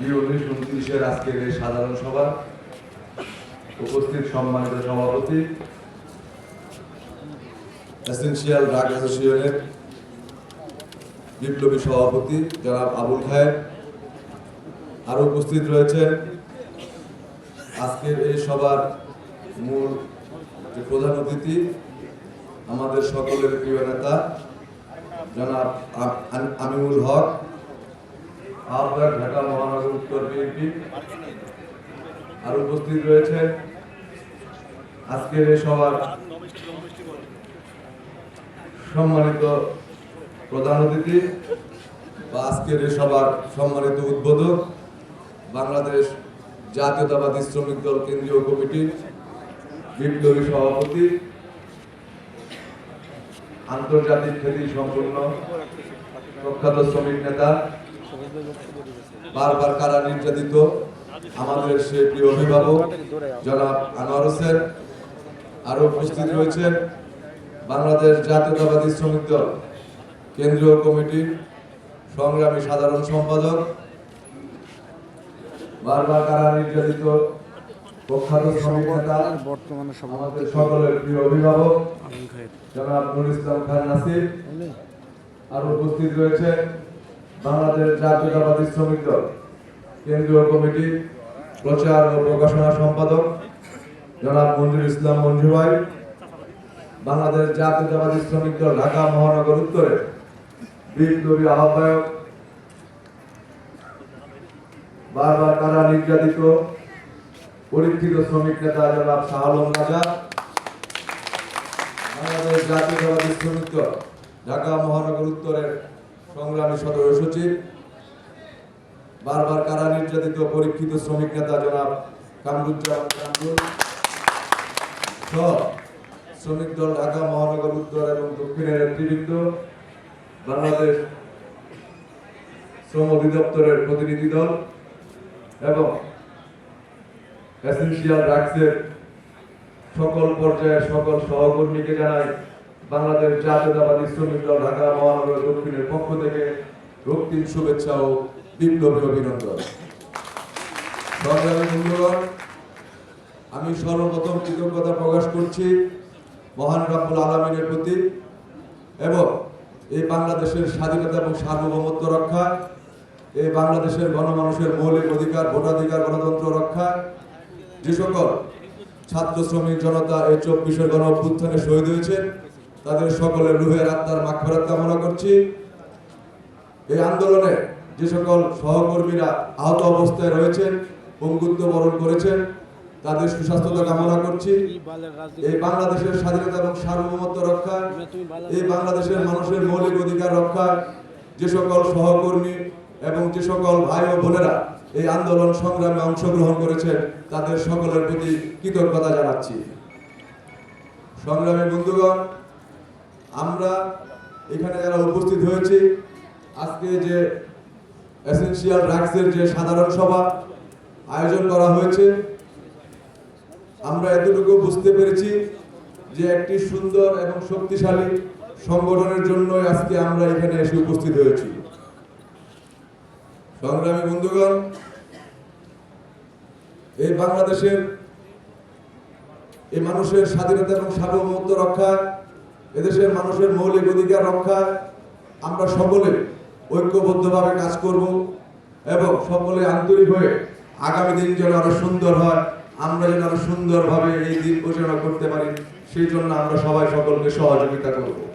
দুই আজকের এই সাধারণ সভা, উপস্থিত সম্মানিত সভাপতি এসেন্সিয়াল ড্রাগ অ্যাসোসিয়েশনের বিপ্লবী সভাপতি জনাব আবুল খায়ের আরও উপস্থিত রয়েছেন। আজকের এই সভার মূল যে প্রধান অতিথি, আমাদের সকলের প্রিয় নেতা, জনাব আ- আ- আমিনুল হক। আহ্বায়ক ঢাকা মহানগর উত্তর বিএনপি আর উপস্থিত রয়েছে আজকের এই সভার সম্মানিত প্রধান অতিথি বা আজকের এই সভার সম্মানিত উদ্বোধক বাংলাদেশ জাতীয়তাবাদী শ্রমিক দল কেন্দ্রীয় কমিটির বিপ্লবী সভাপতি, আন্তর্জাতিক খ্যাতি সম্পন্ন প্রখ্যাত শ্রমিক নেতা বারবার কারা নির্যাতিত? আমাদের সে প্রিয় অভিভাবক, জনাব আনোয়ার হোসেন, আরও উপস্থিত রয়েছেন। বাংলাদেশ জাতীয়তাবাদী শ্রমিক দল, কেন্দ্রীয় কমিটির সংগ্রামী সাধারণ সম্পাদক। বারবার কারা নির্যাতিত? প্রখ্যাত শ্রমিক নেতা বর্তমানে আমাদের সকলের প্রিয় অভিভাবক, জনাব নুর ইসলাম খান নাসির, আর উপস্থিত রয়েছে বাংলাদেশ জাতীয়তাবাদী শ্রমিক দল, কেন্দ্রীয় কমিটি, প্রচার ও প্রকাশনা সম্পাদক জনাব মঞ্জুর ইসলাম মঞ্জু ভাই, বাংলাদেশ জাতীয়তাবাদী শ্রমিক দল, ঢাকা মহানগর উত্তরে বিপ্লবী আহ্বায়ক, বারবার তারা নির্যাতিত, পরীক্ষিত শ্রমিক নেতা জনাব শাহ আলম রাজা বাংলাদেশ জাতীয়তাবাদী শ্রমিক দল, ঢাকা মহানগর উত্তরের সংগ্রামী সদস্য সচিব, বারবার কারা নির্যাতিত পরীক্ষিত শ্রমিক নেতা জনাব কামরুজ্জামান শ্রমিক দল ঢাকা মহানগর উত্তর এবং দক্ষিণের নেতৃবৃন্দ, বাংলাদেশ শ্রম অধিদপ্তরের প্রতিনিধি দল এবং এসেন্সিয়াল ড্রাগসের সকল পর্যায়ের সকল সহকর্মীকে জানাই বাংলাদেশ জাতীয়তাবাদী শ্রমিক দল ঢাকা মহানগর দক্ষিণের পক্ষ থেকে রক্তিম শুভেচ্ছা ও বিপ্লবী অভিনন্দন। আমি সর্বপ্রথম কৃতজ্ঞতা প্রকাশ করছি মহান রাব্বুল আলমিনের প্রতি এবং এই বাংলাদেশের স্বাধীনতা এবং সার্বভৌমত্ব রক্ষা, এই বাংলাদেশের গণমানুষের মৌলিক অধিকার, ভোটাধিকার, গণতন্ত্র রক্ষা, যে সকল ছাত্র শ্রমিক জনতা এই চব্বিশের গণ অভ্যুত্থানে শহীদ হয়েছেন তাদের সকলের রুহের আত্মার মাগফিরাত কামনা করছি। এই আন্দোলনে যে সকল সহকর্মীরা আহত অবস্থায় রয়েছেন, পঙ্গুত্ব বরণ করেছেন, তাদের সুস্বাস্থ্যতা কামনা করছি। এই বাংলাদেশের স্বাধীনতা এবং সার্বভৌমত্ব রক্ষা এই বাংলাদেশের মানুষের মৌলিক অধিকার রক্ষা যে সকল সহকর্মী এবং যে সকল ভাই ও বোনেরা এই আন্দোলন সংগ্রামে অংশগ্রহণ করেছেন, তাদের সকলের প্রতি কৃতজ্ঞতা জানাচ্ছি। সংগ্রামী বন্ধুগণ আমরা এখানে যারা উপস্থিত হয়েছি, আজকে যে এসেনশিয়াল ড্রাগসের যে সাধারণ সভা আয়োজন করা হয়েছে, আমরা এতটুকু বুঝতে পেরেছি যে একটি সুন্দর এবং শক্তিশালী সংগঠনের জন্য আজকে আমরা এখানে এসে উপস্থিত হয়েছি। সংগ্রামী বন্ধুগণ, এই বাংলাদেশের এই মানুষের স্বাধীনতা এবং সার্বভৌমত্ব রক্ষা এদেশের মানুষের মৌলিক অধিকার রক্ষায় আমরা সকলে ঐক্যবদ্ধভাবে কাজ করব এবং সকলে আন্তরিক হয়ে আগামী দিন যেন আরও সুন্দর হয়, আমরা যেন আরও সুন্দরভাবে এই দিন পরিচালনা করতে পারি, সেই জন্য আমরা সবাই সকলকে সহযোগিতা করব।